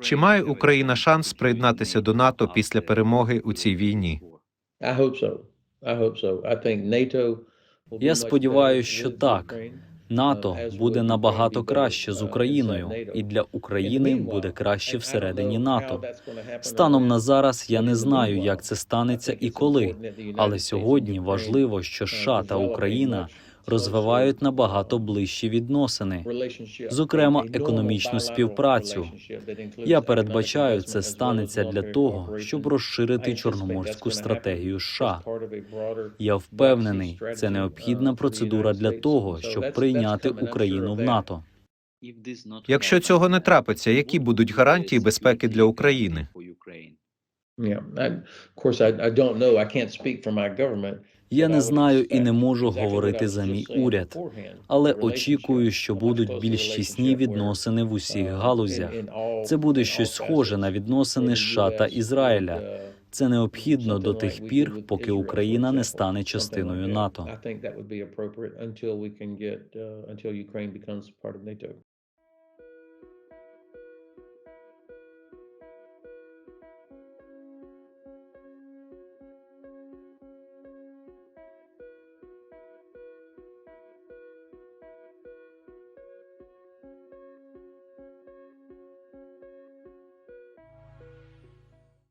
Чи має Україна шанс приєднатися до НАТО після перемоги у цій війні? Я сподіваюся, що так. НАТО буде набагато краще з Україною, і для України буде краще всередині НАТО. Станом на зараз я не знаю, як це станеться і коли, але сьогодні важливо, що США та Україна розвивають набагато ближчі відносини. зокрема, економічну співпрацю. Я передбачаю, це станеться для того, щоб розширити чорноморську стратегію США. Я впевнений, це необхідна процедура для того, щоб прийняти Україну в НАТО. Якщо цього не трапиться, які будуть гарантії безпеки для України? Yeah, I, of course, I, I don't know. I can't speak for my government. Я не знаю і не можу говорити за мій уряд, але очікую, що будуть більш тісні відносини в усіх uh, галузях. Це буде щось схоже на відносини США та Ізраїля. uh, Це необхідно до тих пір, поки Україна не стане частиною. НАТО.